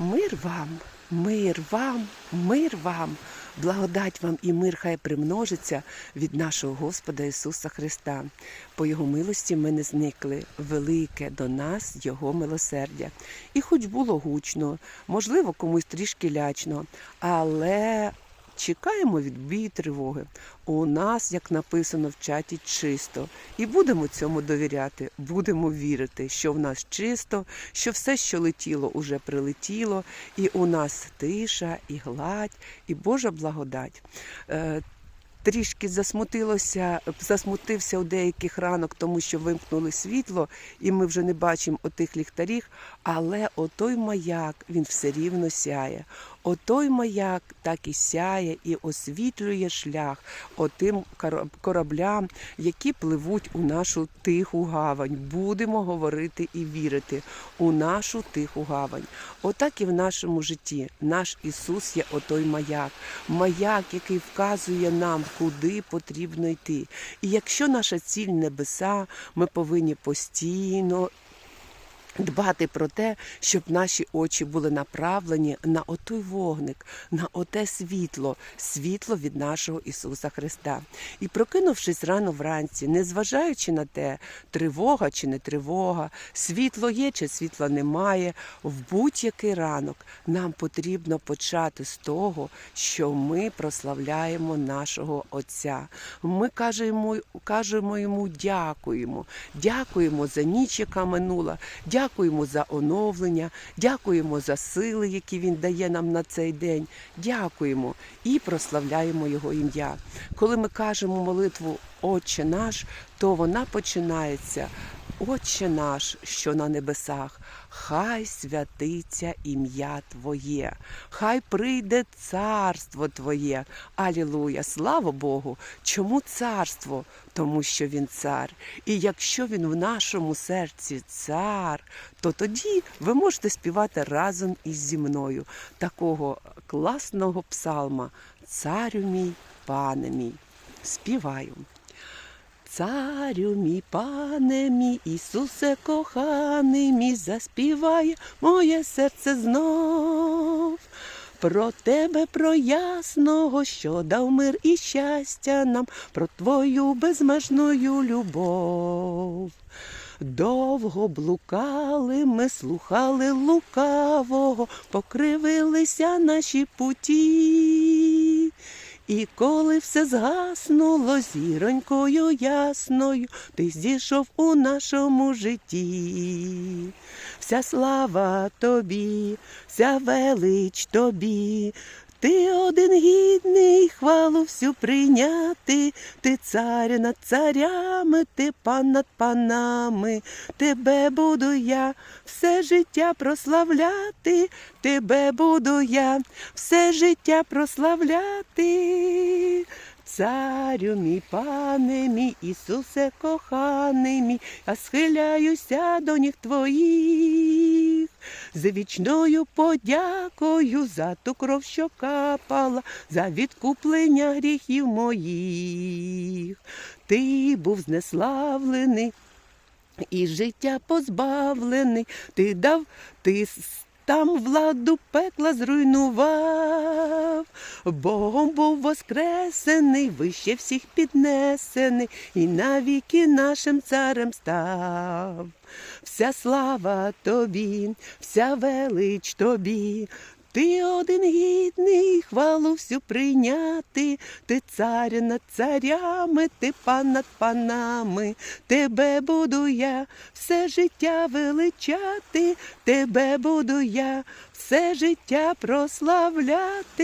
Мир вам, мир вам, мир вам, благодать вам і мир хай примножиться від нашого Господа Ісуса Христа. По Його милості ми не зникли. Велике до нас Його милосердя. І хоч було гучно, можливо, комусь трішки лячно, але чекаємо відбій тривоги. У нас, як написано в чаті, чисто. І будемо цьому довіряти, будемо вірити, що в нас чисто, що все, що летіло, уже прилетіло, і у нас тиша, і гладь, і Божа благодать. Е, Трішки засмутилося, засмутився у деяких ранок, тому що вимкнули світло, і ми вже не бачимо отих ліхтарів. Але отой маяк він все рівно сяє. Отой маяк так і сяє і освітлює шлях отим кор- кораблям, які пливуть у нашу тиху гавань. Будемо говорити і вірити у нашу тиху гавань. Отак і в нашому житті. Наш Ісус є отой маяк, маяк, який вказує нам, куди потрібно йти. І якщо наша ціль небеса, ми повинні постійно Дбати про те, щоб наші очі були направлені на отой вогник, на оте світло, світло від нашого Ісуса Христа. І прокинувшись рано вранці, незважаючи на те, тривога чи не тривога, світло є чи світла немає, в будь-який ранок нам потрібно почати з того, що ми прославляємо нашого Отця. Ми кажемо, кажемо йому дякуємо, дякуємо за ніч, яка минула. Дякуємо за оновлення, дякуємо за сили, які він дає нам на цей день. Дякуємо і прославляємо Його ім'я. Коли ми кажемо молитву Отче наш, то вона починається. Отче наш, що на небесах, хай святиться ім'я Твоє, хай прийде царство Твоє. Алілуя! Слава Богу! Чому царство? Тому що він цар. І якщо він в нашому серці цар, то тоді ви можете співати разом із зі мною такого класного псалма Царю мій, пане мій. Співаю. Царю мій, пане мій, Ісусе коханий мій, заспіває моє серце знов. Про тебе, про ясного, що дав мир і щастя нам, про твою безмежною любов. Довго блукали, ми слухали лукавого, покривилися наші путі. І коли все згаснуло зіронькою ясною, ти зійшов у нашому житті. Вся слава тобі, вся велич тобі. Ти один гідний хвалу всю прийняти, ти цар над царями, ти пан над панами, тебе буду я все життя прославляти, тебе буду я все життя прославляти. Царю мій, пане мій, Ісусе коханий мій, я схиляюся до ніг твоїх. З вічною подякою за ту кров, що капала, за відкуплення гріхів моїх. Ти був знеславлений і життя позбавлений, ти дав, ти там владу пекла зруйнував, Богом був воскресений, вище всіх піднесений, і навіки нашим царем став. Вся слава тобі, вся велич тобі. Ти один гідний, хвалу всю прийняти, ти цар над царями, ти пан над панами, тебе буду я все життя величати, тебе буду я все життя прославляти.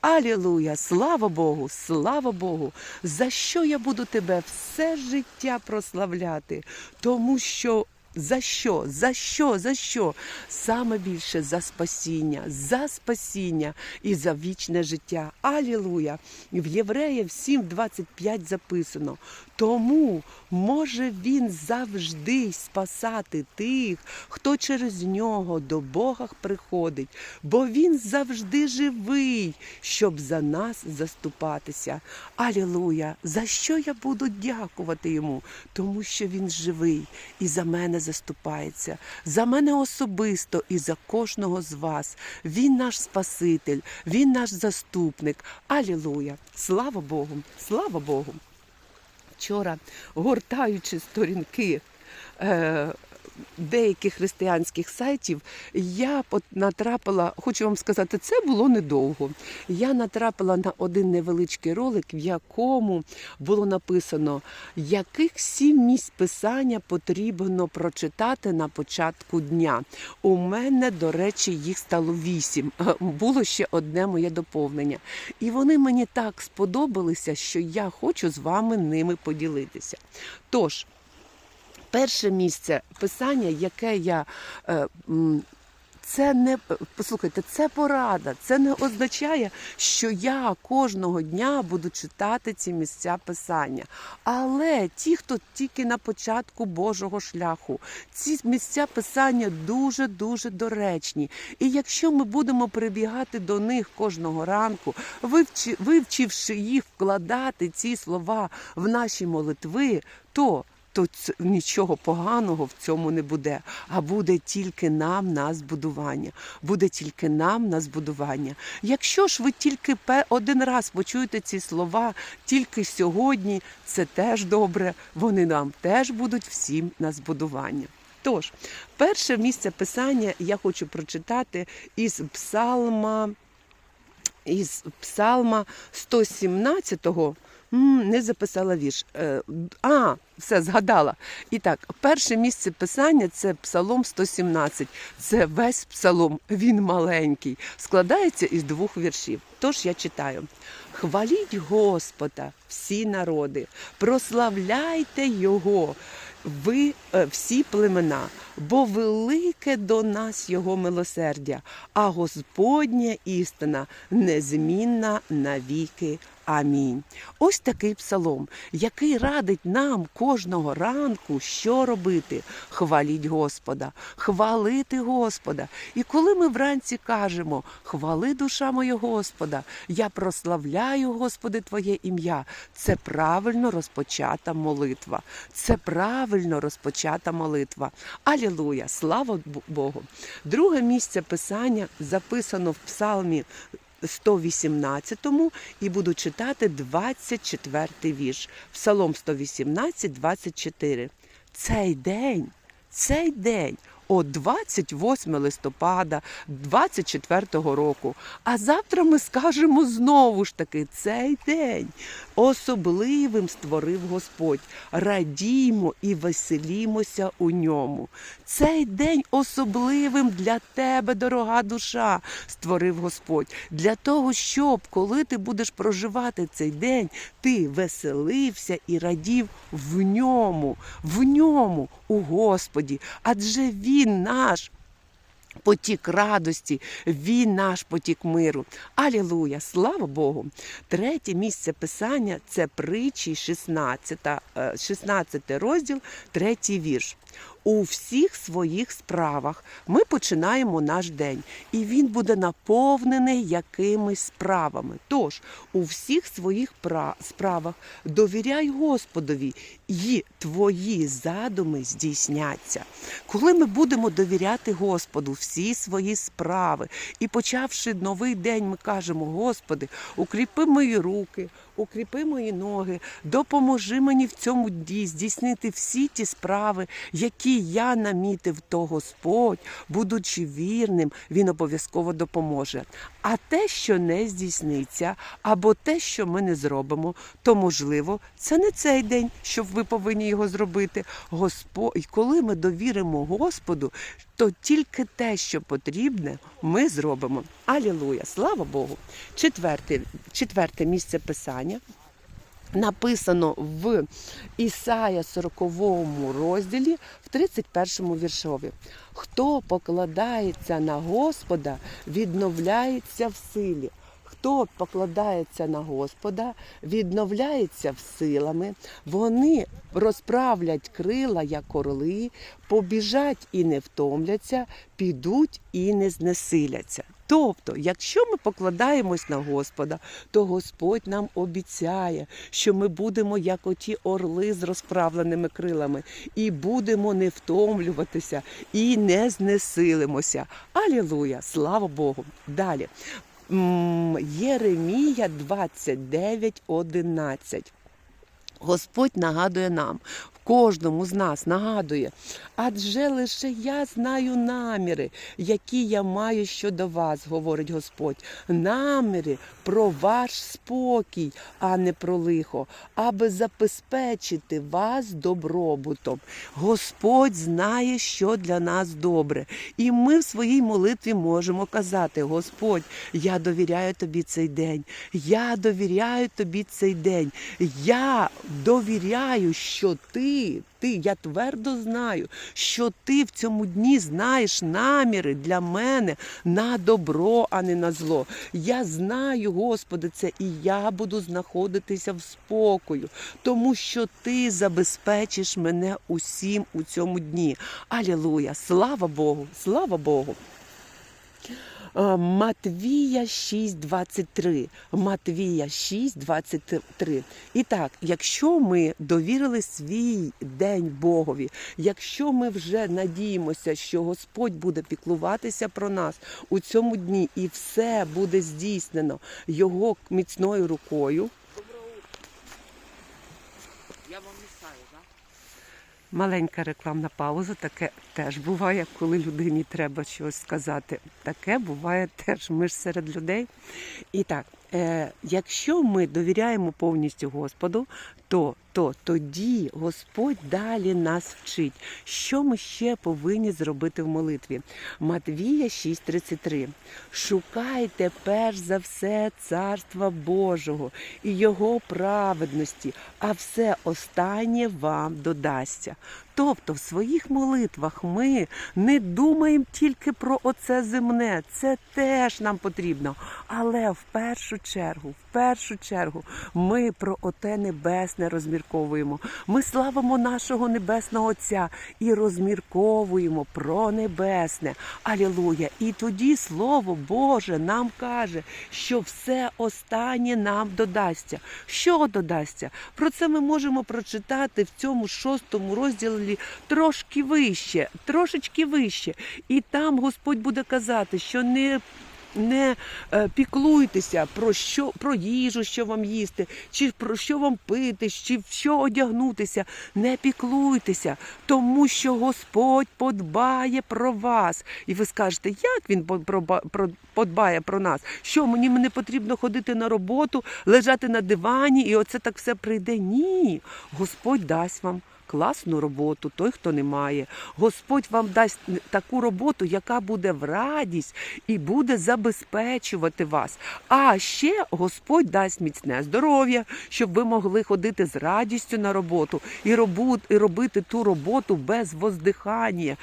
Алілуя! Слава Богу, слава Богу! За що я буду тебе все життя прославляти? Тому що за що? За що? За що? Саме більше за спасіння, за спасіння і за вічне життя. Алілуя! В Євреїв 7.25 записано. Тому може він завжди спасати тих, хто через нього до Бога приходить, бо він завжди живий, щоб за нас заступатися. Алілуя! За що я буду дякувати йому? Тому що він живий і за мене заступається, за мене особисто і за кожного з вас. Він наш Спаситель, він наш заступник. Алілуя! Слава Богу! Слава Богу! Вчора, гортаючи сторінки е, деяких християнських сайтів, я натрапила, хочу вам сказати, це було недовго. Я натрапила на один невеличкий ролик, в якому було написано, яких сім місць писання потрібно прочитати на початку дня. У мене, до речі, їх стало вісім. Е, Було ще одне моє доповнення. І вони мені так сподобалися, що я хочу з вами ними поділитися. Тож, перше місце писання, яке я. Е, це не послухайте, це порада. Це не означає, що я кожного дня буду читати ці місця писання. Але ті, хто тільки на початку Божого шляху, ці місця писання дуже дуже доречні. І якщо ми будемо прибігати до них кожного ранку, вивчивши їх вкладати ці слова в наші молитви, то то нічого поганого в цьому не буде, а буде тільки нам на збудування. Буде тільки нам на збудування. Якщо ж ви тільки один раз почуєте ці слова, тільки сьогодні, це теж добре. Вони нам теж будуть всім на збудування. Тож, перше місце писання я хочу прочитати із псалма із псалма 117-го. Не записала вірш. Е, А, все, згадала. І так, перше місце писання це Псалом 117. Це весь псалом, він маленький, складається із двох віршів. Тож я читаю: Хваліть Господа, всі народи, прославляйте Його, ви е, всі племена, бо велике до нас Його милосердя, а Господня істина незмінна навіки. Амінь. Ось такий псалом, який радить нам кожного ранку, що робити. Хваліть Господа, хвалити Господа. І коли ми вранці кажемо Хвали душа моя Господа, я прославляю, Господи, Твоє ім'я. Це правильно розпочата молитва. Це правильно розпочата молитва. Алілуя! Слава Богу! Друге місце писання записано в псалмі 118 і буду читати 24 й вірш. Псалом 118, 24. Цей день, цей день. О 28 листопада 24-го року. А завтра ми скажемо знову ж таки цей день. Особливим створив Господь. Радіймо і веселімося у ньому. Цей день особливим для тебе, дорога душа, створив Господь. Для того, щоб коли ти будеш проживати цей день, ти веселився і радів в ньому, в ньому, у Господі. Адже Він наш. Потік радості, він наш потік миру. Алілуя! Слава Богу! Третє місце писання це притчі 16, е, 16 розділ, третій вірш. У всіх своїх справах ми починаємо наш день, і він буде наповнений якимись справами. Тож у всіх своїх пра- справах довіряй Господові, і твої задуми здійсняться. Коли ми будемо довіряти Господу всі свої справи, і почавши новий день, ми кажемо: Господи, укріпи мої руки, укріпи мої ноги, допоможи мені в цьому дні здійснити всі ті справи, які я намітив, то Господь, будучи вірним, Він обов'язково допоможе. А те, що не здійсниться, або те, що ми не зробимо, то можливо, це не цей день, щоб ви повинні його зробити. Господь, коли ми довіримо Господу, то тільки те, що потрібне, ми зробимо. Алілуя! Слава Богу! Четверте, четверте місце писання. Написано в Ісая 40 розділі в 31 віршові. Хто покладається на Господа, відновляється в силі. хто покладається на Господа, відновляється в силами, вони розправлять крила, як орли, побіжать і не втомляться, підуть і не знесиляться. Тобто, якщо ми покладаємось на Господа, то Господь нам обіцяє, що ми будемо як оті орли з розправленими крилами, і будемо не втомлюватися, і не знесилимося. Алілуя! Слава Богу! Далі. Єремія 29, 11. Господь нагадує нам, кожному з нас нагадує, адже лише я знаю наміри, які я маю щодо вас, говорить Господь. Наміри про ваш спокій, а не про лихо, аби забезпечити вас добробутом. Господь знає, що для нас добре. І ми в своїй молитві можемо казати: Господь, я довіряю тобі цей день. Я довіряю тобі цей день. Я довіряю, що ти, ти, я твердо знаю, що ти в цьому дні знаєш наміри для мене на добро, а не на зло. Я знаю, Господи, це і я буду знаходитися в спокою, тому що ти забезпечиш мене усім у цьому дні. Алілуя! Слава Богу! Слава Богу! Е, Матвія 6.23. Матвія 6.23. І так, якщо ми довірили свій день Богові, якщо ми вже надіємося, що Господь буде піклуватися про нас у цьому дні і все буде здійснено Його міцною рукою. Я вам мішаю, так? Маленька рекламна пауза, таке теж буває, коли людині треба щось сказати. Таке буває теж. Ми ж серед людей. І так, е, якщо ми довіряємо повністю Господу, то, то тоді Господь далі нас вчить, що ми ще повинні зробити в молитві. Матвія 6:33. Шукайте перш за все царства Божого і Його праведності, а все останнє вам додасться. Тобто в своїх молитвах ми не думаємо тільки про оце земне, це теж нам потрібно. Але в першу чергу, в першу чергу, ми про оте небесне розмірковуємо. Ми славимо нашого небесного Отця і розмірковуємо про небесне. Алілуя! І тоді Слово Боже нам каже, що все останнє нам додасться. Що додасться? Про це ми можемо прочитати в цьому шостому розділі трошки вище, трошечки вище. І там Господь буде казати, що не не е, піклуйтеся про що про їжу, що вам їсти, чи про що вам пити, чи в що одягнутися. Не піклуйтеся, тому що Господь подбає про вас. І ви скажете, як він по- подбає про нас? Що мені не потрібно ходити на роботу, лежати на дивані, і оце так все прийде? Ні, Господь дасть вам класну роботу, той, хто не має. Господь вам дасть таку роботу, яка буде в радість і буде забезпечувати вас. А ще Господь дасть міцне здоров'я, щоб ви могли ходити з радістю на роботу і, робити ту роботу без воздихання,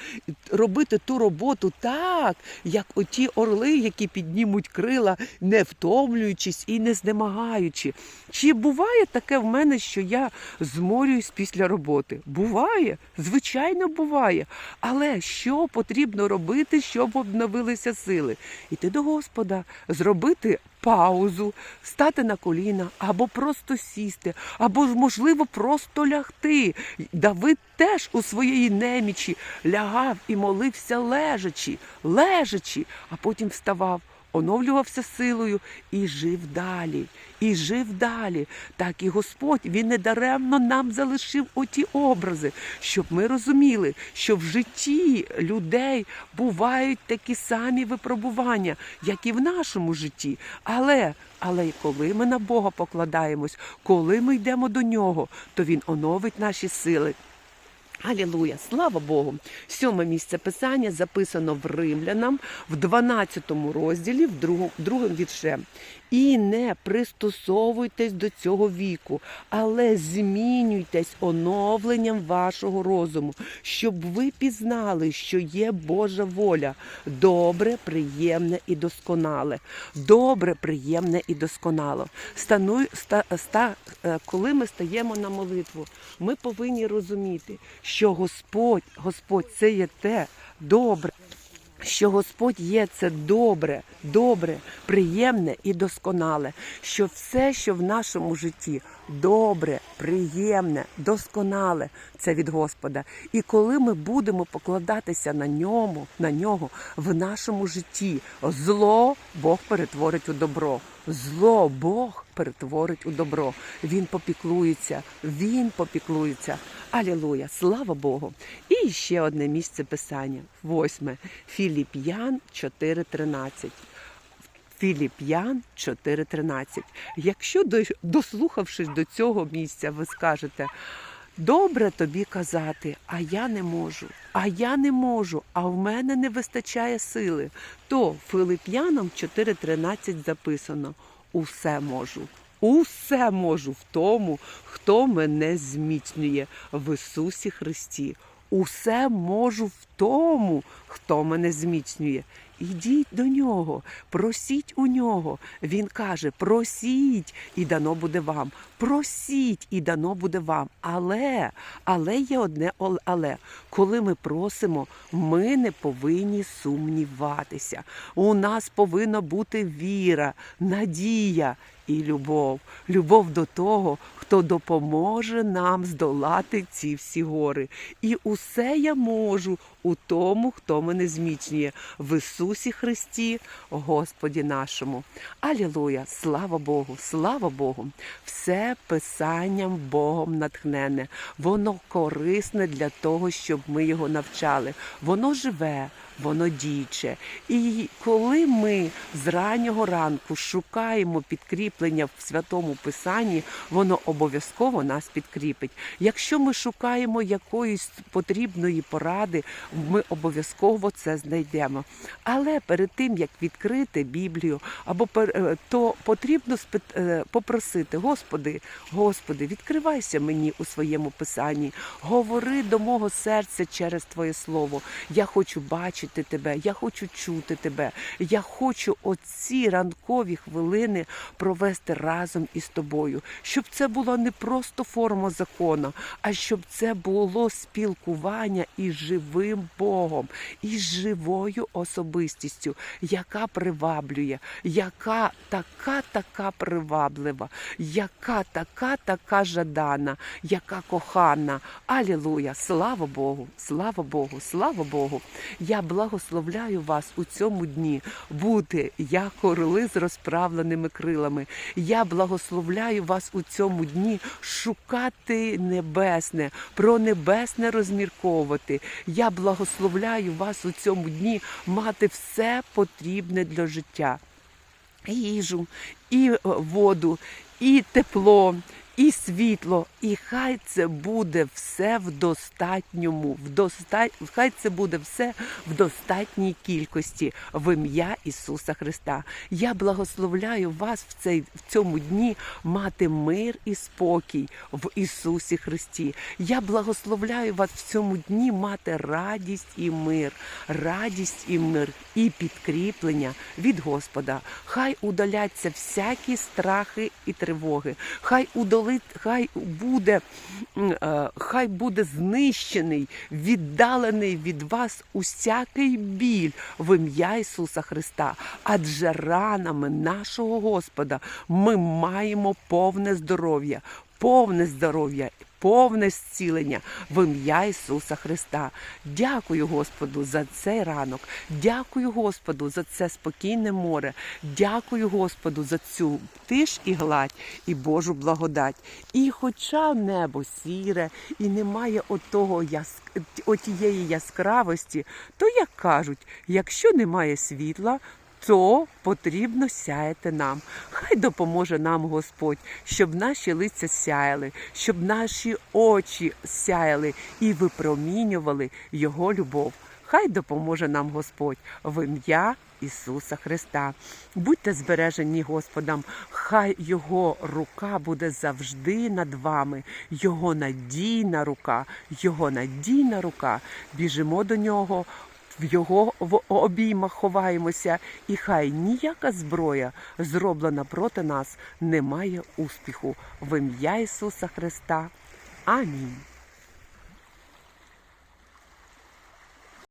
робити ту роботу так, як оті орли, які піднімуть крила, не втомлюючись і не знемагаючи. Чи буває таке в мене, що я зморююсь після роботи? Буває, звичайно, буває. Але що потрібно робити, щоб обновилися сили? Іти до Господа, зробити паузу, стати на коліна, або просто сісти, або можливо просто лягти. Давид теж у своєї немічі лягав і молився лежачи, лежачи, а потім вставав оновлювався силою і жив далі, і жив далі. Так і Господь він недаремно нам залишив оті образи, щоб ми розуміли, що в житті людей бувають такі самі випробування, як і в нашому житті. Але але коли ми на Бога покладаємось, коли ми йдемо до нього, то Він оновить наші сили. Алілуя, слава Богу! Сьоме місце писання записано в Римлянам в 12 розділі, в другому, вірше. І не пристосовуйтесь до цього віку, але змінюйтесь оновленням вашого розуму, щоб ви пізнали, що є Божа воля, добре, приємне і досконале. Добре, приємне і досконало. Стануй, ста, ста, е, коли ми стаємо на молитву, ми повинні розуміти, що Господь, Господь це є те добре. Що Господь є це добре, добре, приємне і досконале. Що все, що в нашому житті добре, приємне, досконале, це від Господа. І коли ми будемо покладатися на ньому, на нього в нашому житті, зло Бог перетворить у добро. Зло Бог перетворить у добро. Він попіклується, він попіклується. Алілуя, слава Богу! І ще одне місце писання. Восьме. Філіп'ян 4.13. Філіп'ян 4.13. Якщо дослухавшись до цього місця, ви скажете. Добре тобі казати, а я не можу, а я не можу, а в мене не вистачає сили. То Филип'янам 4.13 записано: Усе можу, усе можу в тому, хто мене зміцнює в Ісусі Христі. Усе можу в тому, хто мене зміцнює. Ідіть до нього, просіть у нього. Він каже: просіть, і дано буде вам. Просіть, і дано буде вам. Але, але є одне але. Коли ми просимо, ми не повинні сумніватися. У нас повинна бути віра, надія і любов. Любов до того, хто допоможе нам здолати ці всі гори. І усе я можу у тому, хто мене зміцнює в Ісусі Христі, Господі нашому. Алілуя! Слава Богу! Слава Богу! Все писанням Богом натхнене. Воно корисне для того, щоб ми його навчали. Воно живе, воно діюче. І коли ми з раннього ранку шукаємо підкріплення в святому писанні, воно обов'язково нас підкріпить. Якщо ми шукаємо якоїсь потрібної поради, ми обов'язково це знайдемо. Але перед тим як відкрити Біблію, або е, то потрібно е, попросити, Господи, Господи, відкривайся мені у своєму писанні, говори до мого серця через Твоє Слово. Я хочу бачити Тебе, я хочу чути Тебе. Я хочу оці ранкові хвилини провести разом із тобою, щоб це була не просто форма закону, а щоб це було спілкування із живим Богом, із живою особистістю, яка приваблює, яка така, така приваблива, яка така, така жадана, яка кохана. Алілуя! Слава Богу! Слава Богу! Слава Богу! Я благословляю вас у цьому дні бути як орли з розправленими крилами. Я благословляю вас у цьому дні шукати небесне, про небесне розмірковувати. Я благословляю вас у цьому дні мати все потрібне для життя і їжу, і е, воду, і тепло, і світло. І хай це буде все в достатньому, в доста... хай це буде все в достатній кількості в ім'я Ісуса Христа. Я благословляю вас в цей в цьому дні мати мир і спокій в Ісусі Христі. Я благословляю вас в цьому дні мати радість і мир, радість і мир, і підкріплення від Господа. Хай удаляться всякі страхи і тривоги. Хай удалить, хай буде, е, хай буде знищений, віддалений від вас усякий біль в ім'я Ісуса Христа. Адже ранами нашого Господа ми маємо повне здоров'я, повне здоров'я. Повне зцілення в ім'я Ісуса Христа. Дякую Господу за цей ранок. Дякую Господу за це спокійне море. Дякую Господу за цю тиш і гладь і Божу благодать. І хоча небо сіре і немає отого яск... отієї яскравості, то як кажуть, якщо немає світла, то потрібно сяяти нам. Хай допоможе нам Господь, щоб наші лиця сяяли, щоб наші очі сяяли і випромінювали Його любов. Хай допоможе нам Господь в ім'я Ісуса Христа. Будьте збережені Господом, хай Його рука буде завжди над вами, Його надійна рука, Його надійна рука. Біжимо до нього. В його в обіймах ховаємося, і хай ніяка зброя, зроблена проти нас, не має успіху. В ім'я Ісуса Христа. Амінь.